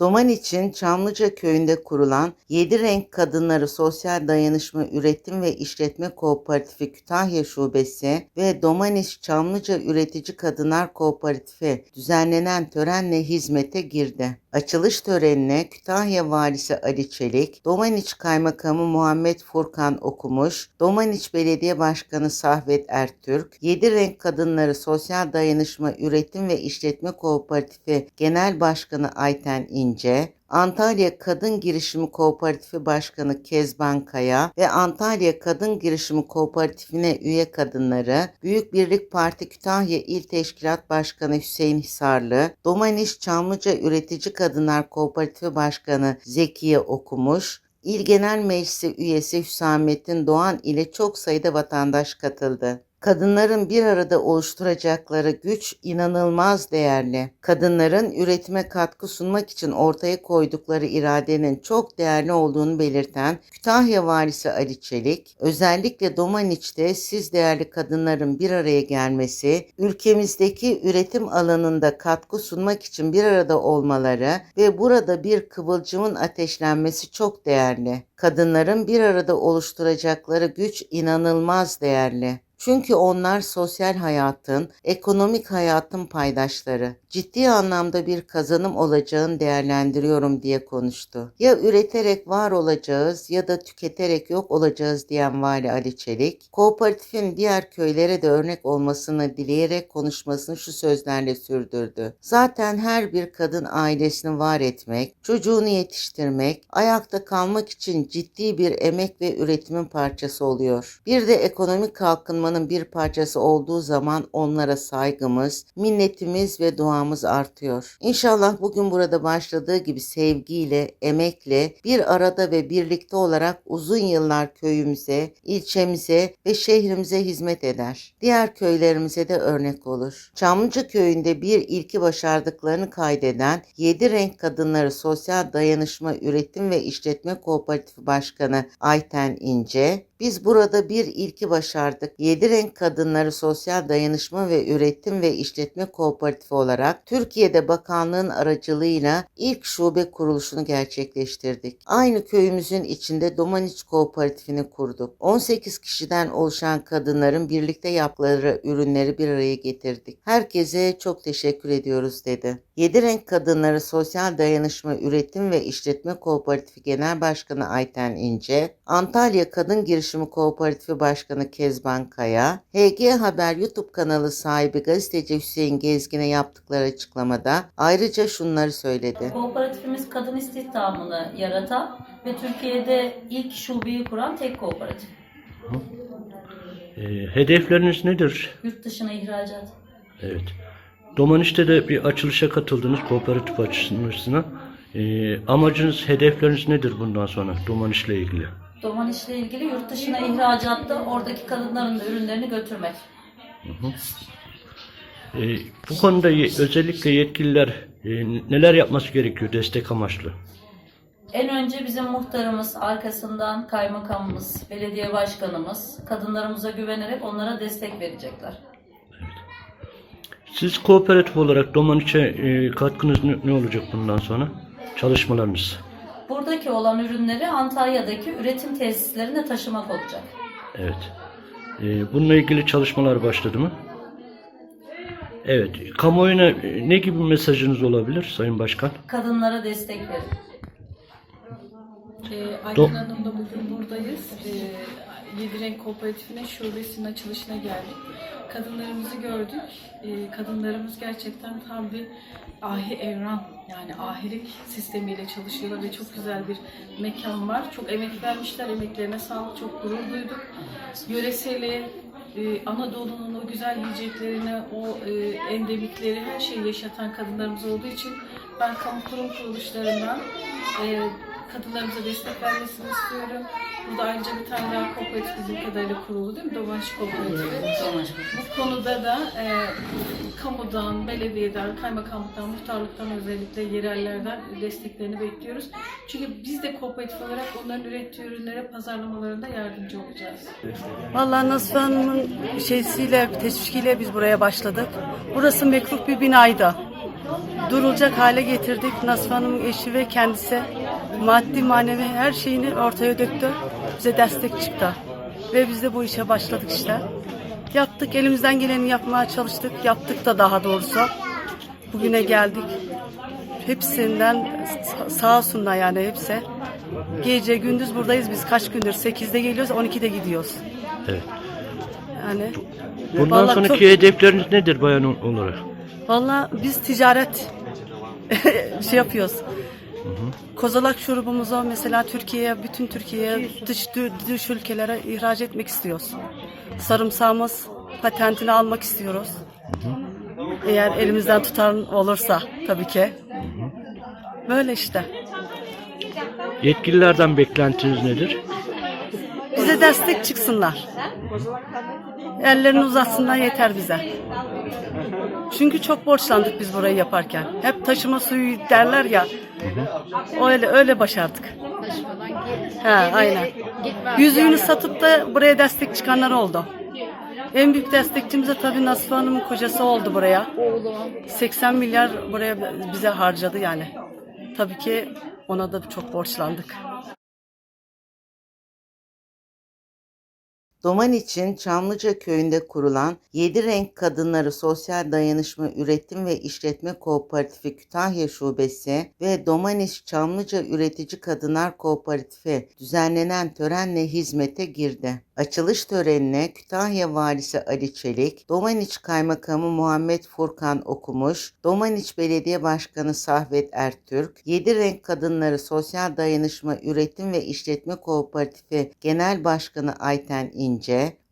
Domaniç'in Çamlıca köyünde kurulan Yedi Renk Kadınları Sosyal Dayanışma Üretim ve İşletme Kooperatifi Kütahya Şubesi ve Domaniç Çamlıca Üretici Kadınlar Kooperatifi düzenlenen törenle hizmete girdi. Açılış törenine Kütahya Valisi Ali Çelik, Domaniç Kaymakamı Muhammed Furkan Okumuş, Domaniç Belediye Başkanı Sahvet Ertürk, Yedi Renk Kadınları Sosyal Dayanışma Üretim ve İşletme Kooperatifi Genel Başkanı Ayten İnce, Antalya Kadın Girişimi Kooperatifi Başkanı Kezban Kaya ve Antalya Kadın Girişimi Kooperatifine üye kadınları, Büyük Birlik Parti Kütahya İl Teşkilat Başkanı Hüseyin Hisarlı, Domaniş Çamlıca Üretici Kadınlar Kooperatifi Başkanı Zekiye Okumuş, İl Genel Meclisi üyesi Hüsamettin Doğan ile çok sayıda vatandaş katıldı. Kadınların bir arada oluşturacakları güç inanılmaz değerli. Kadınların üretime katkı sunmak için ortaya koydukları iradenin çok değerli olduğunu belirten Kütahya Valisi Ali Çelik, özellikle Domaniç'te siz değerli kadınların bir araya gelmesi, ülkemizdeki üretim alanında katkı sunmak için bir arada olmaları ve burada bir kıvılcımın ateşlenmesi çok değerli. Kadınların bir arada oluşturacakları güç inanılmaz değerli. Çünkü onlar sosyal hayatın, ekonomik hayatın paydaşları. Ciddi anlamda bir kazanım olacağını değerlendiriyorum diye konuştu. Ya üreterek var olacağız ya da tüketerek yok olacağız diyen Vali Ali Çelik, kooperatifin diğer köylere de örnek olmasını dileyerek konuşmasını şu sözlerle sürdürdü. Zaten her bir kadın ailesini var etmek, çocuğunu yetiştirmek, ayakta kalmak için ciddi bir emek ve üretimin parçası oluyor. Bir de ekonomik kalkınma olmanın bir parçası olduğu zaman onlara saygımız, minnetimiz ve duamız artıyor. İnşallah bugün burada başladığı gibi sevgiyle, emekle bir arada ve birlikte olarak uzun yıllar köyümüze, ilçemize ve şehrimize hizmet eder. Diğer köylerimize de örnek olur. Çamlıca köyünde bir ilki başardıklarını kaydeden Yedi Renk Kadınları Sosyal Dayanışma Üretim ve İşletme Kooperatifi Başkanı Ayten İnce, biz burada bir ilki başardık. Yedi Renk Kadınları Sosyal Dayanışma ve Üretim ve İşletme Kooperatifi olarak Türkiye'de bakanlığın aracılığıyla ilk şube kuruluşunu gerçekleştirdik. Aynı köyümüzün içinde Domaniç Kooperatifini kurduk. 18 kişiden oluşan kadınların birlikte yaptıkları ürünleri bir araya getirdik. Herkese çok teşekkür ediyoruz dedi. Yedi Renk Kadınları Sosyal Dayanışma Üretim ve İşletme Kooperatifi Genel Başkanı Ayten İnce, Antalya Kadın Girişimi Kooperatifi Başkanı Kezban Kaya, HG Haber YouTube kanalı sahibi gazeteci Hüseyin Gezgin'e yaptıkları açıklamada ayrıca şunları söyledi. Kooperatifimiz kadın istihdamını yaratan ve Türkiye'de ilk şubeyi kuran tek kooperatif. E, hedefleriniz nedir? Yurt dışına ihracat. Evet. Domaniş'te de bir açılışa katıldınız kooperatif açılışına. E, amacınız, hedefleriniz nedir bundan sonra Domaniş'le ilgili? Doman işle ilgili yurt dışına ihracatta oradaki kadınların da ürünlerini götürmek. E, bu konuda ye- özellikle yetkililer e, neler yapması gerekiyor destek amaçlı? En önce bizim muhtarımız, arkasından kaymakamımız, belediye başkanımız kadınlarımıza güvenerek onlara destek verecekler. Siz kooperatif olarak Domaniş'e e, katkınız ne, ne olacak bundan sonra? Çalışmalarınız. Buradaki olan ürünleri Antalya'daki üretim tesislerine taşımak olacak. Evet. E, bununla ilgili çalışmalar başladı mı? Evet. Kamuoyuna e, ne gibi mesajınız olabilir Sayın Başkan? Kadınlara destek verin. Ee, Ayten Do- Hanım da bugün buradayız. Ee, Yedi Renk Kooperatifinin şubesinin açılışına geldik. Kadınlarımızı gördük. Ee, kadınlarımız gerçekten tam bir ahi evran yani ahilik sistemiyle çalışıyorlar ve çok güzel bir mekan var. Çok emek vermişler, emeklerine sağlık, çok gurur duyduk. Yöreseli, e, Anadolu'nun o güzel yiyeceklerini, o e, endemikleri, her şeyi yaşatan kadınlarımız olduğu için ben kamu kurum kuruluşlarından e, kadınlarımıza destek vermesini istiyorum. Burada ayrıca bir tane daha kooperatif bizim kadarıyla kuruldu değil mi? Domaş Kooperatifi. Bu konuda da e, kamudan, belediyeden, kaymakamlıktan, muhtarlıktan özellikle yerellerden desteklerini bekliyoruz. Çünkü biz de kooperatif olarak onların ürettiği ürünlere pazarlamalarında yardımcı olacağız. Vallahi Nazlı Hanım'ın şeysiyle, teşvikiyle biz buraya başladık. Burası mekruf bir binaydı. durulacak hale getirdik. Nasif Hanım'ın eşi ve kendisi maddi manevi her şeyini ortaya döktü. Bize destek çıktı. Ve biz de bu işe başladık işte. Yaptık, elimizden geleni yapmaya çalıştık. Yaptık da daha doğrusu. Bugüne geldik. Hepsinden sa- sağ olsunlar yani hepsi. Gece gündüz buradayız biz. Kaç gündür? 8'de geliyoruz, 12'de gidiyoruz. Evet. Yani Bundan Vallahi sonraki çok- hedefleriniz nedir bayan ol- olarak? Valla biz ticaret şey yapıyoruz. Kozalak şurubumuzu mesela Türkiye'ye, bütün Türkiye'ye, dış, dış ülkelere ihraç etmek istiyoruz. Sarımsağımız patentini almak istiyoruz. Eğer elimizden tutan olursa tabii ki. Böyle işte. Yetkililerden beklentiniz nedir? Bize destek çıksınlar. Ellerini uzatsınlar yeter bize. Çünkü çok borçlandık biz burayı yaparken. Hep taşıma suyu derler ya. Öyle öyle başardık. Ha, aynen. Yüzüğünü satıp da buraya destek çıkanlar oldu. En büyük destekçimiz de tabii Nasife Hanım'ın kocası oldu buraya. 80 milyar buraya bize harcadı yani. Tabii ki ona da çok borçlandık. Domaniç'in Çamlıca köyünde kurulan Yedi Renk Kadınları Sosyal Dayanışma Üretim ve İşletme Kooperatifi Kütahya Şubesi ve Domaniç Çamlıca Üretici Kadınlar Kooperatifi düzenlenen törenle hizmete girdi. Açılış törenine Kütahya Valisi Ali Çelik, Domaniç Kaymakamı Muhammed Furkan Okumuş, Domaniç Belediye Başkanı Sahvet Ertürk, Yedi Renk Kadınları Sosyal Dayanışma Üretim ve İşletme Kooperatifi Genel Başkanı Ayten İnce,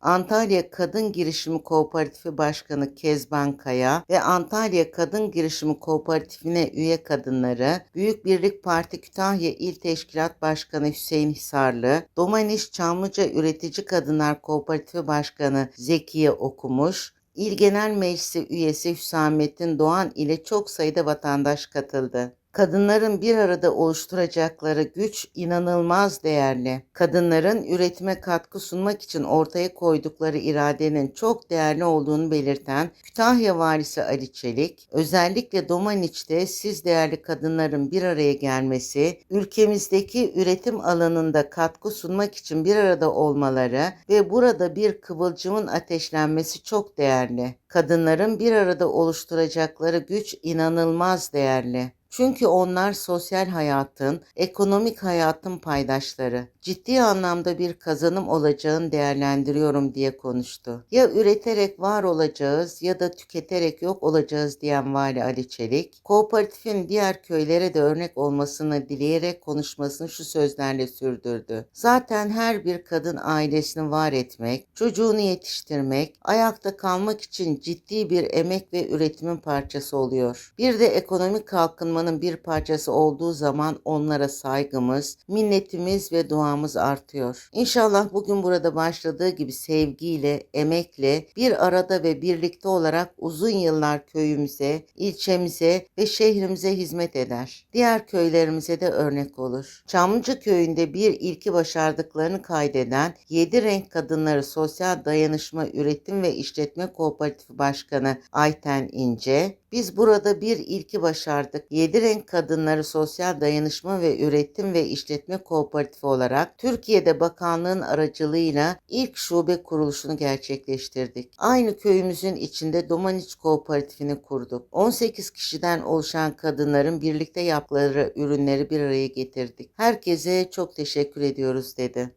Antalya Kadın Girişimi Kooperatifi Başkanı Kezban Kaya ve Antalya Kadın Girişimi Kooperatifine üye kadınları, Büyük Birlik Parti Kütahya İl Teşkilat Başkanı Hüseyin Hisarlı, Domaniş Çamlıca Üretici Kadınlar Kooperatifi Başkanı Zekiye Okumuş, İl Genel Meclisi üyesi Hüsamettin Doğan ile çok sayıda vatandaş katıldı. Kadınların bir arada oluşturacakları güç inanılmaz değerli. Kadınların üretime katkı sunmak için ortaya koydukları iradenin çok değerli olduğunu belirten Kütahya Valisi Ali Çelik, özellikle Domaniç'te siz değerli kadınların bir araya gelmesi, ülkemizdeki üretim alanında katkı sunmak için bir arada olmaları ve burada bir kıvılcımın ateşlenmesi çok değerli. Kadınların bir arada oluşturacakları güç inanılmaz değerli. Çünkü onlar sosyal hayatın, ekonomik hayatın paydaşları. Ciddi anlamda bir kazanım olacağını değerlendiriyorum diye konuştu. Ya üreterek var olacağız ya da tüketerek yok olacağız diyen Vali Ali Çelik, kooperatifin diğer köylere de örnek olmasını dileyerek konuşmasını şu sözlerle sürdürdü. Zaten her bir kadın ailesini var etmek, çocuğunu yetiştirmek, ayakta kalmak için ciddi bir emek ve üretimin parçası oluyor. Bir de ekonomik kalkınmanın bir parçası olduğu zaman onlara saygımız, minnetimiz ve duamız artıyor. İnşallah bugün burada başladığı gibi sevgiyle, emekle bir arada ve birlikte olarak uzun yıllar köyümüze, ilçemize ve şehrimize hizmet eder. Diğer köylerimize de örnek olur. Çamlıca köyünde bir ilki başardıklarını kaydeden Yedi Renk Kadınları Sosyal Dayanışma Üretim ve İşletme Kooperatifi Başkanı Ayten İnce, biz burada bir ilki başardık. Yedi Renk Kadınları Sosyal Dayanışma ve Üretim ve İşletme Kooperatifi olarak Türkiye'de bakanlığın aracılığıyla ilk şube kuruluşunu gerçekleştirdik. Aynı köyümüzün içinde Domaniç Kooperatifini kurduk. 18 kişiden oluşan kadınların birlikte yaptıkları ürünleri bir araya getirdik. Herkese çok teşekkür ediyoruz dedi.